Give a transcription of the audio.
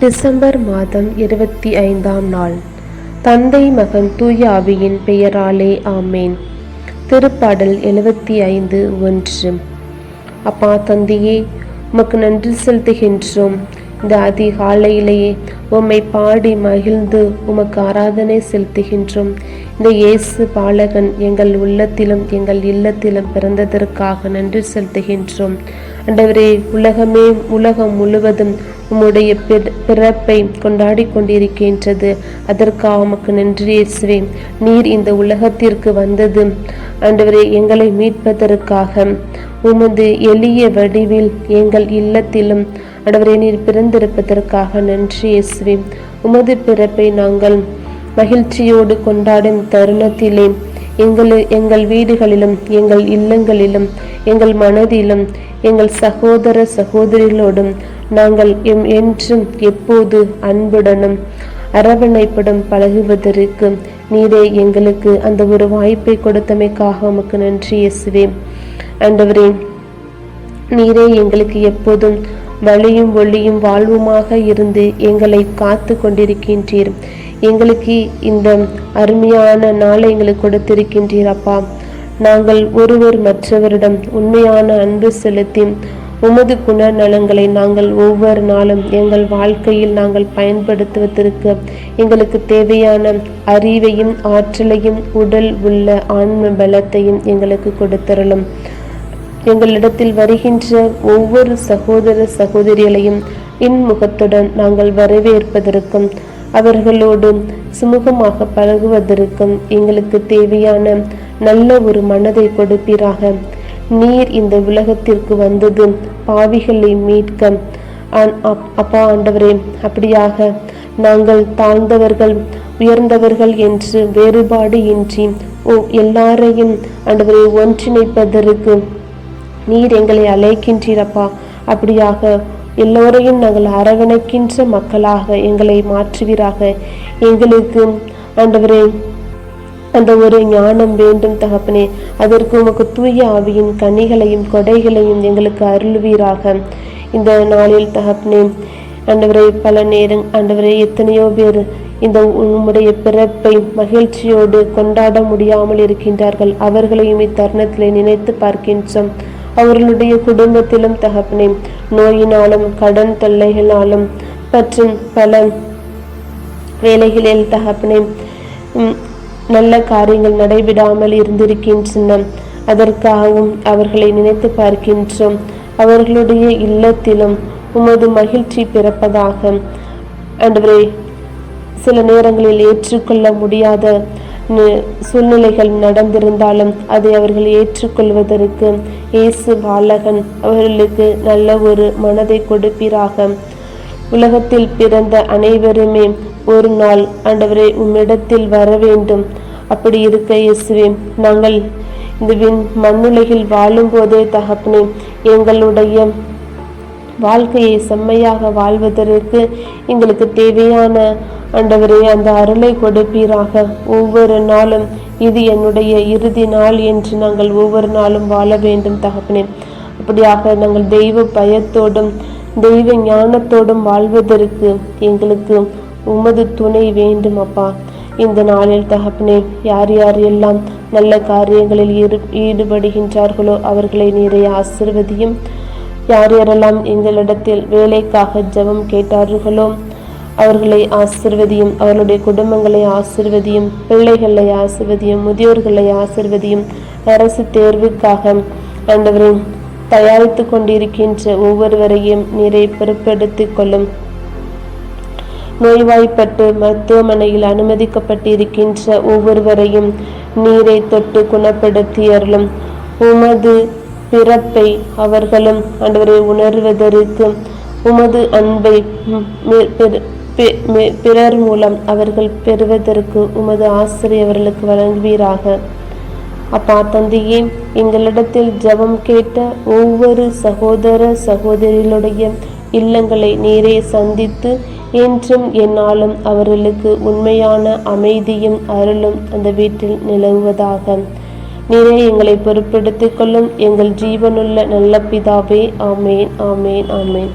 December மாதம் இருபத்தி ஐந்தாம் நாள். தந்தை மகன் தூய ஆவியின் பெயராலே ஆமேன். திருப்பாடல் எழுபத்தி ஐந்து ஒன்று. அப்பா தந்தையே உமக்கு நன்றி செலுத்துகின்றோம். இந்த அதிகாலையிலேயே உம்மை பாடி மகிழ்ந்து உமக்கு ஆராதனை செலுத்துகின்றோம். இந்த இயேசு பாலகன் எங்கள் உள்ளத்திலும் எங்கள் இல்லத்திலும் பிறந்ததற்காக நன்றி செலுத்துகின்றோம். அண்டவரே உலகமே உலகம் முழுவதும் உம்முடைய பிற- பிறப்பை கொண்டாடி கொண்டிருக்கின்றது. அதற்காக உமக்கு நன்றி இயேசுவே. நீர் இந்த உலகத்திற்கு வந்தது. அண்டவரே எங்களை மீட்பதற்காக உமது எளிய வடிவில் எங்கள் இல்லத்திலும் அண்டவரே நீர் பிறந்திருப்பதற்காக நன்றி இயேசுவே. உமது பிறப்பை நாங்கள் மகிழ்ச்சியோடு கொண்டாடும் தருணத்திலே எங்கள் எங்கள் வீடுகளிலும் எங்கள் இல்லங்களிலும் எங்கள் மனதிலும் எங்கள் சகோதர சகோதரிகளோடும் நாங்கள் எம் என்றும் எப்போது அன்புடனும் அரவணைப்படும் பழகுவதற்கு நீரே எங்களுக்கு அந்த ஒரு வாய்ப்பை கொடுத்தமைக்காக உமக்கு நன்றி இயேசுவே. ஆண்டவரே நீரே எங்களுக்கு எப்போதும் வழியும் ஒளியும் வாழ்வுமாக இருந்து எங்களை காத்து கொண்டிருக்கின்றீர் எங்களுக்கு இந்த அருமையான நாளை எங்களுக்கு கொடுத்திருக்கின்றீர் அப்பா. நாங்கள் ஒருவர் மற்றவரிடம் உண்மையான அன்பு செலுத்தி உமது குணநலங்களை நாங்கள் ஒவ்வொரு நாளும் எங்கள் வாழ்க்கையில் நாங்கள் பயன்படுத்துவதற்கு எங்களுக்கு தேவையான அறிவையும் ஆற்றலையும் உடல் உள்ள ஆன்ம பலத்தையும் எங்களுக்கு கொடுத்தரலும் எங்களிடத்தில் வருகின்ற ஒவ்வொரு சகோதர சகோதரிகளையும் இன்முகத்துடன் நாங்கள் வரவேற்பதற்கும் அவர்களோடும் சுமூகமாக பழகுவதற்கும் எங்களுக்கு தேவையான நல்ல ஒரு மனதை கொடுப்பீராக. நீர் இந்த உலகத்திற்கு வந்தது பாவிகளை மீட்க. அப்பா ஆண்டவரே அப்படியாக நாங்கள் தாழ்ந்தவர்கள் உயர்ந்தவர்கள் என்று வேறுபாடு இன்றி எல்லாரையும் ஆண்டவரை ஒன்றிணைப்பதற்கு நீர் எங்களை அழைக்கின்றீரப்பா. அப்படியாக எல்லோரையும் நாங்கள் அரவணைக்கின்ற மக்களாக எங்களை மாற்றுவீராக. எங்களுக்கு ஆண்டவரே அந்த ஒரு ஞானம் வேண்டும் தகப்பனே. அதற்கு உமக்கு தூய ஆவியின் கனிகளையும் கொடைகளையும் எங்களுக்கு அருள்வீராக. இந்த நாளில் தகப்பனே ஆண்டவரே பல நேரம் ஆண்டவரே எத்தனையோ பேர் இந்த உம்முடைய பிறப்பை மகிழ்ச்சியோடு கொண்டாட முடியாமல் இருக்கின்றார்கள். அவர்களையும் இத்தருணத்திலே நினைத்து பார்க்கின்றோம். அவர்களுடைய குடும்பத்திலும் தகப்பனே நோயினாலும் கடன் தொல்லைகளாலும் மற்றும் பல வேலைகளில் தகப்பனே நல்ல காரியங்கள் நடைபெறாமல் இருந்திருக்கின்றன. அதற்காகவும் அவர்களை நினைத்து பார்க்கின்றோம். அவர்களுடைய இல்லத்திலும் உமது மகிழ்ச்சி பிறப்பதாக. அன்றுவரே சில நேரங்களில் ஏற்றுக்கொள்ள முடியாத சூழ்நிலைகள் நடந்திருந்தாலும் அதை அவர்கள் ஏற்றுக்கொள்வதற்கு இயேசு பாலகன் அவர்களுக்கு நல்ல ஒரு மனதை கொடுப்பீராக. உலகத்தில் பிறந்த அனைவருமே ஒரு நாள் ஆண்டவரை உம்மிடத்தில் வர வேண்டும். அப்படி இருக்க இயேசுவே நாங்கள் இந்த விண் மண்ணுலகில் வாழும்போதே தகப்பனே எங்களுடைய வாழ்க்கையை செம்மையாக வாழ்வதற்கு எங்களுக்கு தேவையான ஆண்டவரே அந்த அருளை கொடுப்பீராக. ஒவ்வொரு நாளும் இது என்னுடைய இறுதி நாள் என்று நாங்கள் ஒவ்வொரு நாளும் வாழ வேண்டும் தகப்பனே. அப்படியாக நாங்கள் தெய்வ பயத்தோடும் தெய்வ ஞானத்தோடும் வாழ்வதற்கு எங்களுக்கு உமது துணை வேண்டும் அப்பா. இந்த நாளில் தகப்பனே யார் யார் எல்லாம் நல்ல காரியங்களில் ஈடு ஈடுபடுகின்றார்களோ அவர்களை நிறைய ஆசிர்வதியும். யார் யாரெல்லாம் எங்களிடத்தில் வேலைக்காக ஜெபம் கேட்டார்களோ அவர்களை ஆசிர்வதியும் அவர்களுடைய குடும்பங்களை ஆசிர்வதியும் பிள்ளைகளை ஆசிர்வதியும் முதியோர்களை ஆசிர்வதியும் அரசு தேர்வுக்காக ஆண்டவரை தயாரித்து கொண்டிருக்கின்ற ஒவ்வொருவரையும் நீரை பொறுப்பெடுத்துக் கொள்ளும். நோய்வாய்ப்பட்டு மருத்துவமனையில் அனுமதிக்கப்பட்டிருக்கின்ற ஒவ்வொருவரையும் நீரை தொட்டு குணப்படுத்தி அருளும். உமது பிறப்பை அவர்களும் ஆண்டவரை உணர்வதற்கு உமது அன்பை பிற- பிறர் மூலம் அவர்கள் பெறுவதற்கு உமது ஆசிரியர் அவர்களுக்கு வழங்குவீராக. அப்பா தந்தையே எங்களிடத்தில் ஜெபம் கேட்ட ஒவ்வொரு சகோதர சகோதரிகளுடைய இல்லங்களை நீரே சந்தித்து என்றும் என்னாலும் அவர்களுக்கு உண்மையான அமைதியும் அருளும் அந்த வீட்டில் நிலவுவதாக. நீரே எங்களை பொறுப்பெடுத்துக் கொள்ளும் எங்கள் ஜீவனுள்ள நல்ல பிதாவே. ஆமேன் ஆமேன் ஆமேன்.